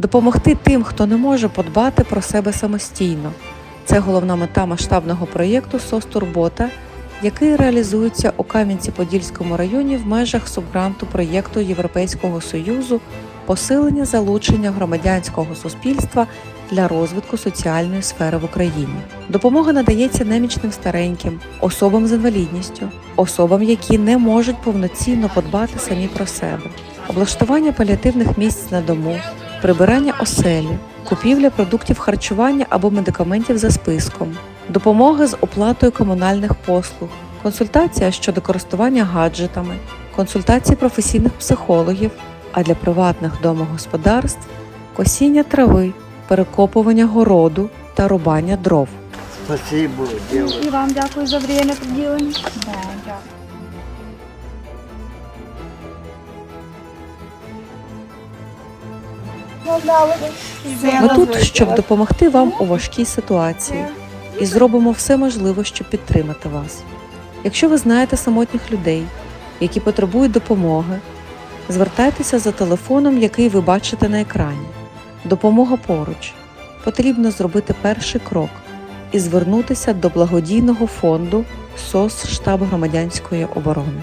допомогти тим, хто не може подбати про себе самостійно. Це головна мета масштабного проєкту СОС Турбота, який реалізується у Кам'янці-Подільському районі в межах субгранту проєкту Європейського Союзу посилення залучення громадянського суспільства для розвитку соціальної сфери в Україні. Допомога надається немічним стареньким, особам з інвалідністю, особам, які не можуть повноцінно подбати самі про себе, облаштування паліативних місць на дому, прибирання оселі, купівля продуктів харчування або медикаментів за списком, допомога з оплатою комунальних послуг, консультація щодо користування гаджетами, консультації професійних психологів, а для приватних домогосподарств косіння трави, перекопування городу та рубання дров. Спасибо. І вам дякую за время приділене. Да, дякую. Ми тут, щоб допомогти вам у важкій ситуації, і зробимо все можливе, щоб підтримати вас. Якщо ви знаєте самотніх людей, які потребують допомоги, звертайтеся за телефоном, який ви бачите на екрані. Допомога поруч. Потрібно зробити перший крок і звернутися до благодійного фонду СОС Штаб громадянської оборони.